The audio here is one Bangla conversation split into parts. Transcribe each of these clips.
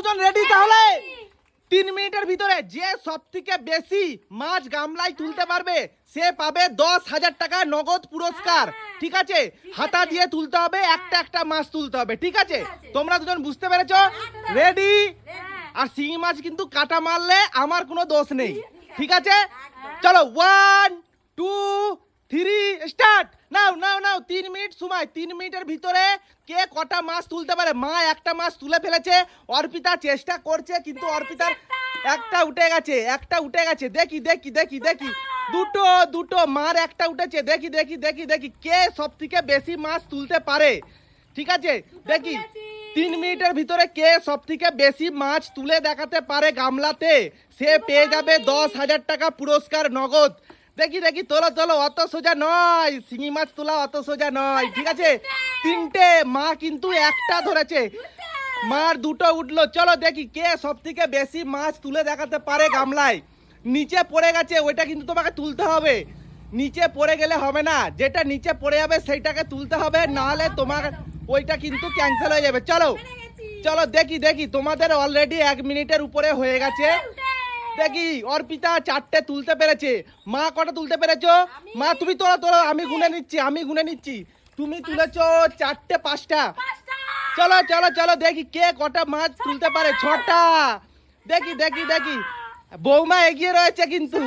দুজন রেডি তাহলে? তিন মিনিটের ভিতরে যে সব থেকে বেশি মাছ গামলায় তুলতে পারবে সে পাবে দশ হাজার টাকা নগদ পুরস্কার। ঠিক আছে? হাতা দিয়ে তুলতে হবে একটা একটা মাছ তুলতে হবে। ঠিক আছে? তোমরা দুজন বুঝতে পেরেছ? রেডি আর শিঙি মাছ কিন্তু কাটা মারলে আমার কোনো দোষ নেই। ঠিক আছে। চলো one two three start now now now তিন মিনিট সময় তিন মিনিটের ভিতরে কে কটা মাছ তুলতে পারে? মা একটা মাছ তুলে ফেলেছে অর্পিতা চেষ্টা করছে কিন্তু অর্পিতার একটা উঠে গেছে একটা উঠে গেছে। দেখি দেখি দেখি দেখি। দুটো দুটো মার একটা উঠেছে। দেখি দেখি দেখি দেখি কে সব থেকে বেশি মাছ তুলতে পারে? ঠিক আছে? দেখি। তিন মিনিটের ভিতরে কে সব থেকে বেশি মাছ তুলে দেখাতে পারে গামলাতে? সে পেয়ে যাবে দশ হাজার টাকা পুরস্কার নগদ। দেখি দেখি, তোলো তোলো, অত সোজা নয়। শিঙি মাছ তোলা অত সোজা নয়, ঠিক আছে? তিনটে মা কিন্তু একটা ধরেছে। মার দুটো উঠল। চলো দেখি কে সব থেকে বেশি মাছ তুলে দেখাতে পারে গামলায়। নিচে পড়ে গেছে, ওইটা কিন্তু তোমাকে তুলতে হবে। নিচে পড়ে গেলে হবে না। যেটা নিচে পড়ে যাবে, সেইটাকে তুলতে হবে। নাহলে তোমার ওইটা কিন্তু ক্যান্সেল হয়ে যাবে। চলো চলো, দেখি দেখি, তোমাদের অলরেডি এক মিনিটের উপরে হয়ে গেছে। দেখি অর্পিতা চারটে তুলতে পেরেছে। মা কটা তুলতে পেরেছ? মা তুমি তোলো তোলো আমি গুনে নিচ্ছি আমি গুনে নিচ্ছি। তুমি তুলেছো চারটে পাঁচটা। চলো চলো চলো দেখি কে কটা মাছ তুলতে পারে। ছটা। দেখি দেখি দেখি। বৌমা এগিয়ে রয়েছে কিন্তু।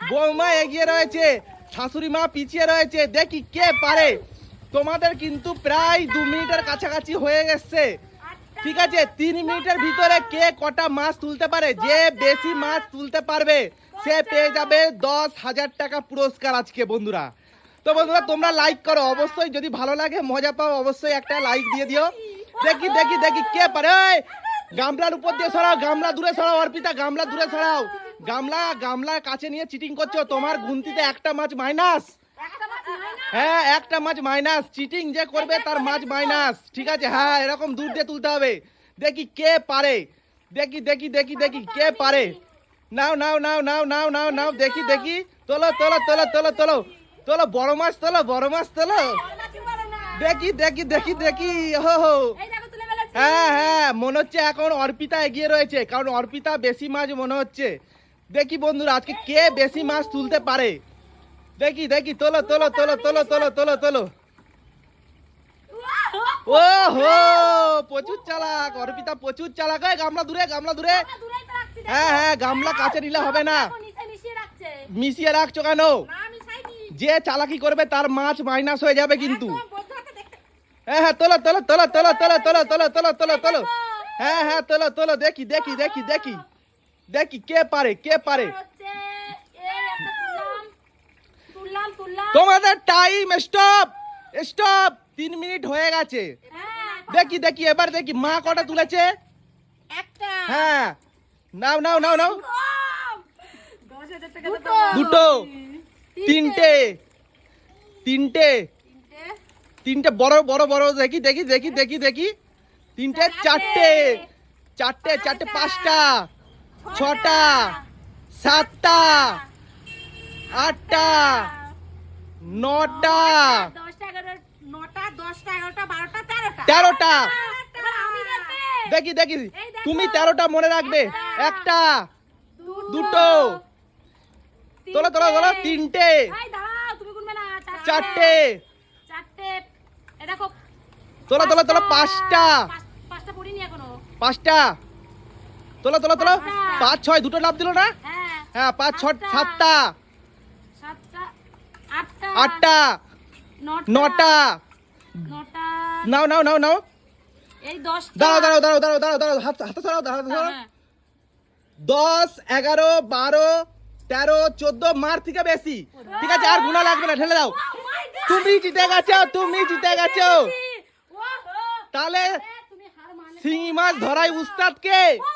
বৌমা এগিয়ে রয়েছে। শাশুড়ি মা পিছিয়ে রয়েছে। দেখি কে পারে। তোমাদের কিন্তু প্রায় দু মিনিটের কাছাকাছি হয়ে গেছে। ঠিক আছে, তিন মিনিটের ভিতরে কে কটা মাছ তুলতে পারে? যে বেশি মাছ তুলতে পারবে, সে পেয়ে যাবে দশ হাজার টাকা পুরস্কার আজকে, বন্ধুরা। তো বন্ধুরা, তোমরা লাইক করো। অবশ্যই যদি ভালো লাগে, মজা পাও, অবশ্যই একটা লাইক দিয়ে দিও। দেখি দেখি দেখি, কে পারে? গামলার উপর দিয়ে সরাও, গামলা দূরে সরাও, অর্পিতা, গামলা দূরে সরাও। গামলা গামলা কাছে নিয়ে চিটিং করছ, তোমার গুনতিতে একটা মাছ মাইনাস হ্যাঁ একটা মাছ মাইনাস চিটিং যে করবে তার মাছ মাইনাস ঠিক আছে? হ্যাঁ এরকম দূর দিয়ে তুলতে হবে। দেখি কে পারে। দেখি দেখি দেখি দেখি কে পারে। নাও now now now now now নাও দেখি দেখি। তোলো তোলো তোলো তোলো তোলো। তোলো বড় মাছ তোলো বড় মাছ তোলো। দেখি দেখি দেখি দেখি। হো হো। হ্যাঁ হ্যাঁ মনে হচ্ছে এখন অর্পিতা এগিয়ে রয়েছে কারণ অর্পিতা বেশি মাছ মনে হচ্ছে। দেখি বন্ধুরা আজকে কে বেশি মাছ তুলতে পারে? দেখি দেখি তোলো তোলো তোলো তোলো তোলো তোলো তোলো ও হো প্রচুর চালাক অর্পিতা প্রচুর চালাক হয় গামলা দূরে গামলা দূরে হ্যাঁ হ্যাঁ গামলা কাছে নিলে হবে না মিশিয়ে রাখছো কেন যে চালাকি করবে তার মাছ মাইনাস হয়ে যাবে কিন্তু হ্যাঁ হ্যাঁ তোলো তোলো তোলো তোলো তোলো তোলো তোলো তোলো তোলো তোলো হ্যাঁ হ্যাঁ তোলো তোলো দেখি দেখি দেখি দেখি দেখি কে পারে কে পারে তোমাদের টাইম স্টপ স্টপ তিন মিনিট হয়ে গেছে। হ্যাঁ দেখি দেখি এবার দেখি মা কটা তুলেছে? হ্যাঁ। নাও নাও নাও নাও। দুটো। তিনটে। তিনটে। তিনটে। তিনটে। বড় বড় বড় দেখি দেখি দেখি দেখি দেখি। তিনটে চারটে। চারটে। চারটে পাঁচটা। ছটা। সাতটা। আটটা। নটা। তেরোটা। দেখি দেখি। তুমি তেরোটা মনে রাখবে। একটা দুটো। তোলা তোলা তোলা তিনটে। চারটে। তোলা তোলা তোলা পাঁচটা। পাঁচটা। তোলা তোলা তোলা। পাঁচ ছয় দুটো নাম দিল না? হ্যাঁ।, হ্যাঁ পাঁচ ছয় সাতটা। আটটা। নটা। নাও নাও নাও নাও। দাঁড়াও দাঁড়াও দাঁড়াও দাঁড়াও দাঁড়াও দাঁড়াও হাত হাতে সরাও হাতে সরাও। হ্যাঁ। দশ এগারো বারো তেরো চোদ্দ মার থেকে বেশি। ঠিক আছে আর গুণা লাগবে না ঢেলে দাও। Oh! তুমি জিতে গেছো তুমি জিতে গেছো। তাহলে শিঙি মাছ ধরাই উস্তাদ কে ও